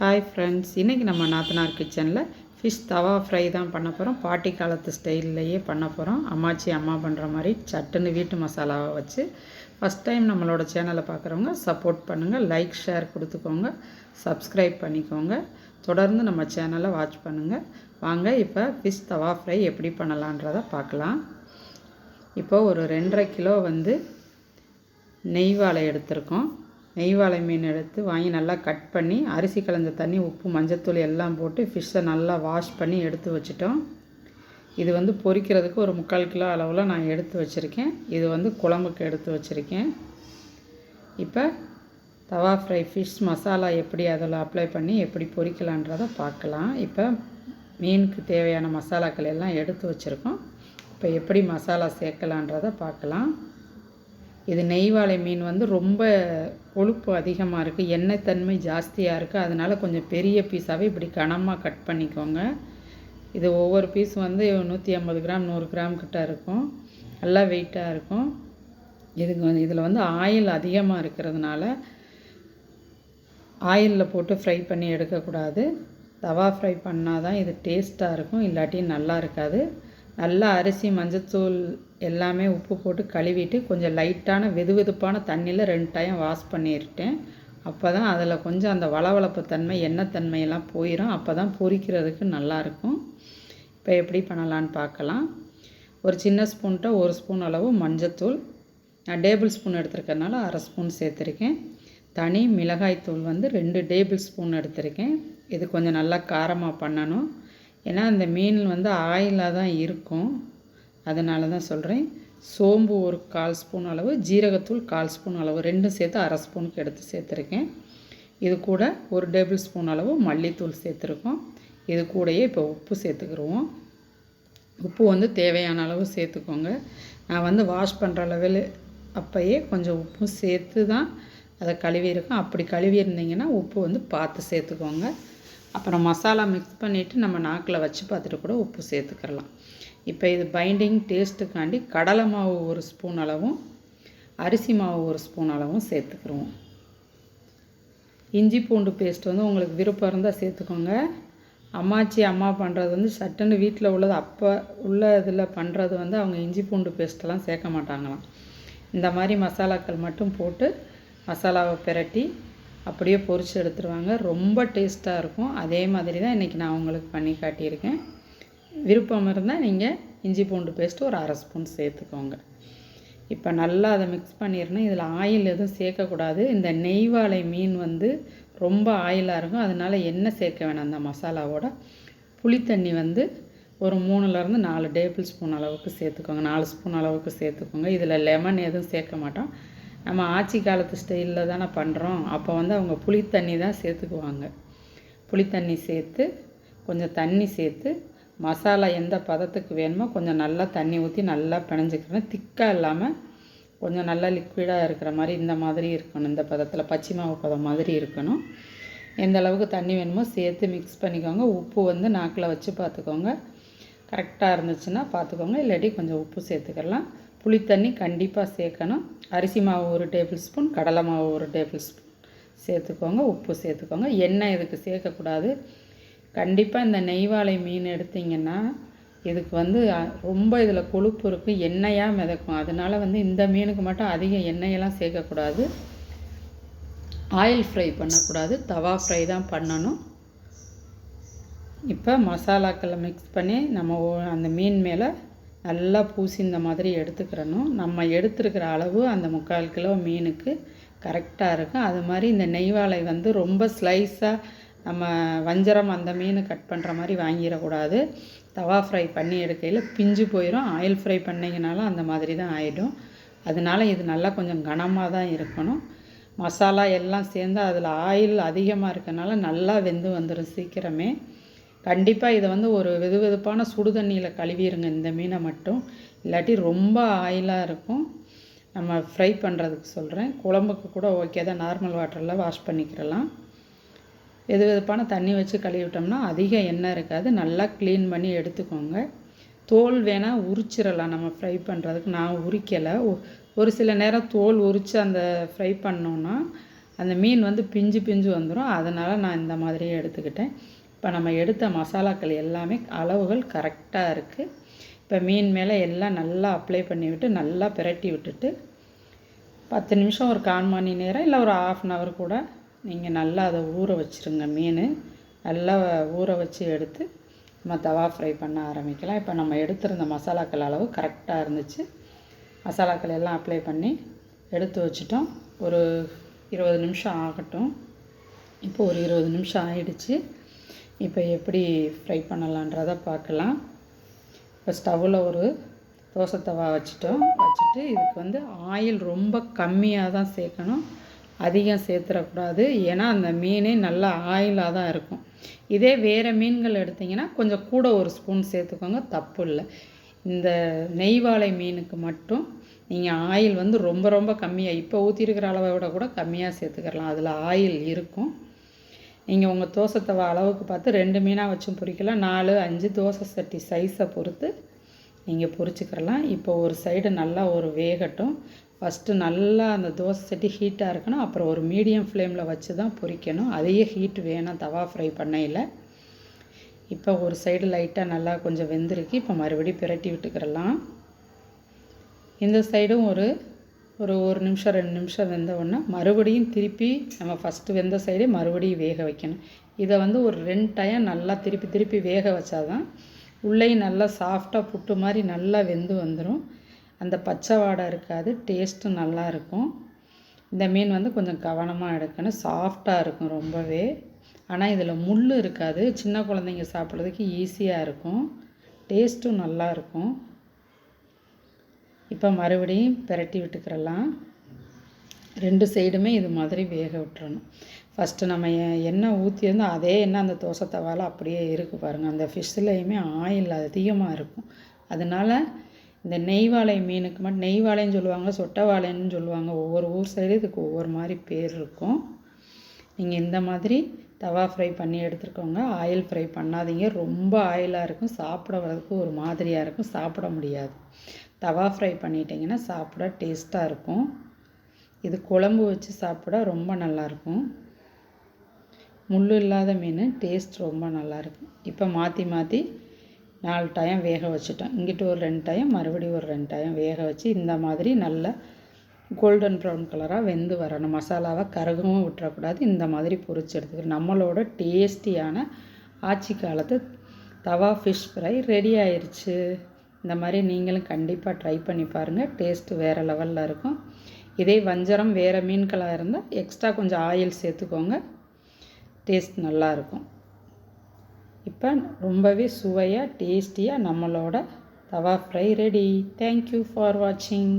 Hi friends இன்றைக்கி நம்ம நாத்தனார் கிச்சனில் ஃபிஷ் தவா ஃப்ரை தான் பண்ண போகிறோம் பாட்டி காலத்து ஸ்டைல்லையே பண்ண போகிறோம் அம்மாச்சி அம்மா பண்ணுற மாதிரி சட்டுன்னு வீட்டு மசாலாவை வச்சு ஃபஸ்ட் டைம் நம்மளோட சேனலை பார்க்குறவங்க சப்போர்ட் பண்ணுங்கள் லைக் ஷேர் கொடுத்துக்கோங்க. சப்ஸ்கிரைப் பண்ணிக்கோங்க. தொடர்ந்து நம்ம சேனலை வாட்ச் பண்ணுங்கள் வாங்க இப்போ ஃபிஷ் தவா ஃப்ரை எப்படி பண்ணலான்றதை பார்க்கலாம் இப்போ ஒரு ரெண்டரை கிலோ வந்து நெய் வாழை எடுத்திருக்கோம். நெய் வாழை மீன் எடுத்து வாங்கி நல்லா கட் பண்ணி அரிசி கலந்த தண்ணி உப்பு மஞ்சத்தூள் எல்லாம் போட்டு ஃபிஷ்ஷை நல்லா வாஷ் பண்ணி எடுத்து வச்சிட்டோம். இது வந்து பொரிக்கிறதுக்கு ஒரு முக்கால் கிலோ அளவில் நான் எடுத்து வச்சுருக்கேன். இது வந்து குழம்புக்கு எடுத்து வச்சுருக்கேன். இப்போ தவா ஃப்ரை ஃபிஷ் மசாலா எப்படி அதில் அப்ளை பண்ணி எப்படி பொரிக்கலான்றதை பார்க்கலாம். இப்போ மீனுக்கு தேவையான மசாலாக்கள் எல்லாம் எடுத்து வச்சுருக்கோம். இப்போ எப்படி மசாலா சேர்க்கலான்றதை பார்க்கலாம். இது நெய்வாழை மீன் வந்து ரொம்ப கொழுப்பு அதிகமாக இருக்குது எண்ணெய் தன்மை ஜாஸ்தியாக இருக்குது அதனால் கொஞ்சம் பெரிய பீஸாகவே இப்படி கனமாக கட் பண்ணிக்கோங்க. இது ஒவ்வொரு பீஸ் வந்து நூற்றி ஐம்பது கிராம் நூறு கிராம் கிட்ட இருக்கும். நல்லா வெயிட்டாக இருக்கும். இதுக்கு வந்து இதில் வந்து ஆயில் அதிகமாக இருக்கிறதுனால ஆயிலில் போட்டு ஃப்ரை பண்ணி எடுக்கக்கூடாது. தவா ஃப்ரை பண்ணால் தான் இது டேஸ்ட்டாக இருக்கும் இல்லாட்டி நல்லா இருக்காது. நல்லா அரிசி மஞ்சத்தூள் எல்லாமே உப்பு போட்டு கழுவிட்டு கொஞ்சம் லைட்டான வெது வெதுப்பான தண்ணியில் ரெண்டு டைம் வாஷ் பண்ணிட்டேன் அப்போ தான் அதில் கொஞ்சம் அந்த வளவளப்பு தன்மை எண்ணெய் தன்மையெல்லாம் போயிடும் அப்போ தான் பொரிக்கிறதுக்கு நல்லாயிருக்கும் இப்போ எப்படி பண்ணலான்னு பார்க்கலாம். ஒரு சின்ன ஸ்பூன்ட்ட ஒரு ஸ்பூன் அளவு மஞ்சத்தூள். நான் டேபிள் ஸ்பூன் எடுத்துருக்கறனால அரை ஸ்பூன் சேர்த்துருக்கேன். தனி மிளகாய்த்தூள் வந்து ரெண்டு டேபிள் ஸ்பூன் எடுத்திருக்கேன். இது கொஞ்சம் நல்லா காரமாக பண்ணணும். ஏன்னா அந்த மீன் வந்து ஆயிலாக தான் இருக்கும். அதனால தான் சொல்கிறேன் சோம்பு ஒரு கால் ஸ்பூன் அளவு ஜீரகத்தூள் கால் ஸ்பூன் அளவு ரெண்டும் சேர்த்து அரை ஸ்பூனுக்கு எடுத்து சேர்த்துருக்கேன். இது கூட ஒரு டேபிள் ஸ்பூன் அளவு மல்லித்தூள் சேர்த்துருக்கோம். இது கூடயே இப்போ உப்பு சேர்த்துக்கிடுவோம் உப்பு வந்து தேவையான அளவு சேர்த்துக்கோங்க. நான் வந்து வாஷ் பண்ணுற அளவில் அப்போயே கொஞ்சம் உப்பும் சேர்த்து தான் அதை கழுவி இருக்கோம் அப்படி கழுவி இருந்தீங்கன்னா உப்பு வந்து பார்த்து சேர்த்துக்கோங்க. அப்புறம் மசாலா மிக்ஸ் பண்ணிவிட்டு நம்ம நாக்கில் வச்சு பார்த்துட்டு கூட உப்பு சேர்த்துக்கிறலாம். இப்போ இது பைண்டிங் டேஸ்ட்டுக்காண்டி கடலை மாவு ஒரு ஸ்பூன் அளவும் அரிசி மாவு ஒரு ஸ்பூன் அளவும் சேர்த்துக்கிறோம். இஞ்சி பூண்டு பேஸ்ட் வந்து உங்களுக்கு விருப்பம் இருந்தால் சேர்த்துக்கோங்க. அம்மாச்சி அம்மா பண்ணுறது வந்து சட்டுன்னு வீட்டில் உள்ளது அப்போ உள்ள இதில் பண்ணுறது வந்து அவங்க இஞ்சி பூண்டு பேஸ்ட்டெல்லாம் சேர்க்க மாட்டாங்களாம். இந்த மாதிரி மசாலாக்கள் மட்டும் போட்டு மசாலாவை பிரட்டி அப்படியே பொரித்து எடுத்துருவாங்க. ரொம்ப டேஸ்ட்டாக இருக்கும். அதே மாதிரி தான் இன்றைக்கி நான் உங்களுக்கு பண்ணி காட்டியிருக்கேன். விருப்பம் இருந்தால் நீங்கள் இஞ்சி பூண்டு பேஸ்ட்டு ஒரு அரை ஸ்பூன் சேர்த்துக்கோங்க. இப்போ நல்லா அதை மிக்ஸ் பண்ணிடணும். இதில் ஆயில் எதுவும் சேர்க்கக்கூடாது. இந்த நெய்வாழை மீன் வந்து ரொம்ப ஆயிலாக இருக்கும். அதனால் எண்ணெய் சேர்க்க வேணாம் அந்த மசாலாவோட. புளித்தண்ணி வந்து ஒரு மூணுலேருந்து நாலு டேபிள் ஸ்பூன் அளவுக்கு சேர்த்துக்கோங்க. நாலு ஸ்பூன் அளவுக்கு சேர்த்துக்கோங்க. இதில் லெமன் எதுவும் சேர்க்க மாட்டோம். நம்ம ஆட்சி காலத்து ஸ்டைலில் தானே பண்ணுறோம் அப்போ வந்து அவங்க புளித்தண்ணி தான் சேர்த்துக்குவாங்க. புளித்தண்ணி சேர்த்து கொஞ்சம் தண்ணி சேர்த்து மசாலா எந்த பதத்துக்கு வேணுமோ கொஞ்சம் நல்லா தண்ணி ஊற்றி நல்லா பிணைஞ்சிக்கிறேன் திக்காக இல்லாமல் கொஞ்சம் நல்லா லிக்விடாக இருக்கிற மாதிரி இந்த மாதிரி இருக்கணும். இந்த பதத்தில் பச்சை மாவு பதம் மாதிரி இருக்கணும். எந்த அளவுக்கு தண்ணி வேணுமோ சேர்த்து மிக்ஸ் பண்ணிக்கோங்க. உப்பு வந்து நாக்கில் வச்சு பார்த்துக்கோங்க. கரெக்டாக இருந்துச்சுன்னா பார்த்துக்கோங்க. இல்லாட்டி கொஞ்சம் உப்பு சேர்த்துக்கலாம். புளித்தண்ணி கண்டிப்பாக சேர்க்கணும். அரிசி மாவு ஒரு டேபிள் ஸ்பூன் கடலை மாவு ஒரு டேபிள் ஸ்பூன் சேர்த்துக்கோங்க உப்பு சேர்த்துக்கோங்க. எண்ணெய் இதுக்கு சேர்க்கக்கூடாது? கண்டிப்பாக இந்த நெய்வாழை மீன் எடுத்திங்கன்னா இதுக்கு வந்து ரொம்ப இதில் கொழுப்பு இருக்குது எண்ணெயாக மிதக்கும். அதனால் வந்து இந்த மீனுக்கு மட்டும் அதிக எண்ணெயெல்லாம் சேர்க்கக்கூடாது. ஆயில் ஃப்ரை பண்ணக்கூடாது. தவா ஃப்ரை தான் பண்ணணும். இப்போ மசாலாக்களை மிக்ஸ் பண்ணி நம்ம அந்த மீன் மேலே நல்லா பூசி இந்த மாதிரி எடுத்துக்கிறணும். நம்ம எடுத்துருக்கிற அளவு அந்த முக்கால் கிலோ மீனுக்கு கரெக்டாக இருக்கும். அது மாதிரி இந்த நெய்வாழை வந்து ரொம்ப ஸ்லைஸாக நம்ம வஞ்சரம் அந்த மீன் கட் பண்ணுற மாதிரி வாங்கிடக்கூடாது. தவா ஃப்ரை பண்ணி எடுக்கையில் பிஞ்சு போயிடும் ஆயில் ஃப்ரை பண்ணிங்கனாலும் அந்த மாதிரி தான் ஆகிடும் அதனால் இது நல்லா கொஞ்சம் கனமாக தான் இருக்கணும். மசாலா எல்லாம் சேர்ந்து அதில் ஆயில் அதிகமாக இருக்கனால நல்லா வெந்து வந்துடும் சீக்கிரமே. கண்டிப்பாக இதை வந்து ஒரு வெது வெதுப்பான சுடு தண்ணியில் கழுவிடுங்க இந்த மீனை மட்டும். இல்லாட்டி ரொம்ப ஆயிலாக இருக்கும். நம்ம ஃப்ரை பண்ணுறதுக்கு சொல்கிறேன் குழம்புக்கு கூட ஓகே தான் நார்மல் வாட்டரில் வாஷ் பண்ணிக்கிறலாம். வெது வெதுப்பான தண்ணி வச்சு கழுவிட்டோம்னா அதிக எண்ணெய் இருக்காது. நல்லா க்ளீன் பண்ணி எடுத்துக்கோங்க. தோல் வேணால் உரிச்சிடலாம் நம்ம ஃப்ரை பண்ணுறதுக்கு நான் உரிக்கலை. ஒரு சில நேரம் தோல் உரித்து அந்த ஃப்ரை பண்ணோன்னா அந்த மீன் வந்து பிஞ்சு பிஞ்சு வந்துடும் அதனால் நான் இந்த மாதிரியே எடுத்துக்கிட்டேன். இப்போ நம்ம எடுத்த மசாலாக்கள் எல்லாமே அளவுகள் கரெக்டாக இருக்குது இப்போ மீன் மேலே எல்லாம் நல்லா அப்ளை பண்ணி விட்டு நல்லா பிரட்டி விட்டுட்டு பத்து நிமிஷம் ஒரு கால் மணி நேரம் இல்லை ஒரு ஆஃப் அன் ஹவர் கூட நீங்கள் நல்லா அதை ஊற வச்சுருங்க மீன். நல்லா ஊற வச்சு எடுத்து நம்ம தவா ஃப்ரை பண்ண ஆரம்பிக்கலாம். இப்போ நம்ம எடுத்திருந்த மசாலாக்கள் அளவு கரெக்டாக இருந்துச்சு. மசாலாக்கள் எல்லாம் அப்ளை பண்ணி எடுத்து வச்சிட்டோம். ஒரு இருபது நிமிஷம் ஆகட்டும். இப்போ ஒரு இருபது நிமிஷம் ஆயிடுச்சு. இப்போ எப்படி ஃப்ரை பண்ணலான்றதை பார்க்கலாம். இப்போ ஸ்டவ்வில் ஒரு தோசை தவா வச்சுட்டோம். வச்சுட்டு இதுக்கு வந்து ஆயில் ரொம்ப கம்மியாக தான் சேர்க்கணும். அதிகம் சேர்த்துடக்கூடாது ஏன்னா அந்த மீனே நல்லா ஆயிலாக தான் இருக்கும். இதே வேறு மீன்கள் எடுத்திங்கன்னா கொஞ்சம் கூட ஒரு ஸ்பூன் சேர்த்துக்கோங்க. தப்பு இல்லை. இந்த நெய்வாழை மீனுக்கு மட்டும் நீங்கள் ஆயில் வந்து ரொம்ப ரொம்ப கம்மியாக இப்போ ஊற்றிருக்கிற அளவை விட கூட கம்மியாக சேர்த்துக்கிறலாம் அதில் ஆயில் இருக்கும். நீங்கள் உங்கள் தோசை தவா அளவுக்கு பார்த்து ரெண்டு மீனாக வச்சும் பொரிக்கலாம் நாலு அஞ்சு தோசை சட்டி சைஸை பொறுத்து நீங்கள் பொரிச்சுக்கிறலாம் இப்போ ஒரு சைடு நல்லா ஒரு வேகட்டும். ஃபஸ்ட்டு நல்லா அந்த தோசை சட்டி ஹீட்டாக இருக்கணும். அப்புறம் ஒரு மீடியம் ஃப்ளேமில் வச்சு தான் பொரிக்கணும் அதையே ஹீட் வேணும். தவா ஃப்ரை பண்ணையில். இப்போ ஒரு சைடு லைட்டாக நல்லா கொஞ்சம் வெந்திருக்கு. இப்போ மறுபடியும் பிரட்டி விட்டுக்கிறலாம். இந்த சைடும் ஒரு ஒரு ஒரு நிமிஷம் ரெண்டு நிமிஷம் வெந்த உடனே மறுபடியும் திருப்பி நம்ம ஃபஸ்ட்டு வெந்த சைடே மறுபடியும் வேக வைக்கணும். இதை வந்து ஒரு ரெண்டு டைம் நல்லா திருப்பி திருப்பி வேக வச்சாதான் உள்ளேயும் நல்லா சாஃப்டாக புட்டு மாதிரி நல்லா வெந்து வந்துடும் அந்த பச்சை வாடை இருக்காது டேஸ்ட்டும் நல்லா இருக்கும். இந்த மீன் வந்து கொஞ்சம் கவனமாக எடுக்கணும். சாஃப்டாக இருக்கும் ரொம்பவே. ஆனால் இதில் முள் இருக்காது. சின்ன குழந்தைங்க சாப்பிட்றதுக்கு ஈஸியாக இருக்கும். டேஸ்ட்டும் நல்லாயிருக்கும் இப்போ மறுபடியும் பிரட்டி விட்டுக்கிறலாம். ரெண்டு சைடுமே இது மாதிரி வேக விட்டுறணும். ஃபஸ்ட்டு நம்ம எண்ணெய் ஊற்றி அதே எண்ணெய் அந்த தோசை தவால அப்படியே இருக்குது பாருங்கள் அந்த ஃபிஷ்ஷுலையுமே ஆயில் அதிகமாக இருக்கும். அதனால் இந்த நெய்வாழை மீனுக்கு மட்டும் நெய்வாழைன்னு சொல்லுவாங்க சொட்டை வாழைன்னு சொல்லுவாங்க. ஒவ்வொரு ஊர் சைடு இதுக்கு ஒவ்வொரு மாதிரி பேர் இருக்கும். நீங்கள் இந்த மாதிரி தவா ஃப்ரை பண்ணி எடுத்துருக்கோங்க ஆயில் ஃப்ரை பண்ணாதீங்க. ரொம்ப ஆயிலாக இருக்கும். சாப்பிட வரதுக்கு ஒரு மாதிரியாக இருக்கும். சாப்பிட முடியாது. தவா ஃப்ரை பண்ணிட்டீங்கன்னா சாப்பிட டேஸ்ட்டாக இருக்கும். இது குழம்பு வச்சு சாப்பிட ரொம்ப நல்லாயிருக்கும். முள் இல்லாத மீன் டேஸ்ட் ரொம்ப நல்லாயிருக்கும் இப்போ மாற்றி மாற்றி நாலு டைம் வேக வச்சுட்டோம் இங்கிட்டு ஒரு ரெண்டு டைம் மறுபடியும் ஒரு ரெண்டு டைம் வேக வச்சு இந்த மாதிரி நல்லா கோல்டன் ப்ரௌன் கலராக வெந்து வரணும். மசாலாவை கருகவும் விட்டுறக்கூடாது. இந்த மாதிரி பொரிச்சு எடுத்துக்கணும். நம்மளோட டேஸ்டியான ஆட்சி காலத்து தவா ஃபிஷ் ஃப்ரை ரெடி ஆயிடுச்சு இந்த மாதிரி நீங்களும் கண்டிப்பாக ட்ரை பண்ணி பாருங்கள் டேஸ்ட்டு வேறு லெவலில் இருக்கும். இதே வஞ்சரம் வேறு மீன்களாக இருந்தால் எக்ஸ்ட்ரா கொஞ்சம் ஆயில் சேர்த்துக்கோங்க. டேஸ்ட் நல்லாயிருக்கும் இப்போ ரொம்பவே சுவையாக டேஸ்டியாக நம்மளோட tawa fry ready thank you for வாட்சிங்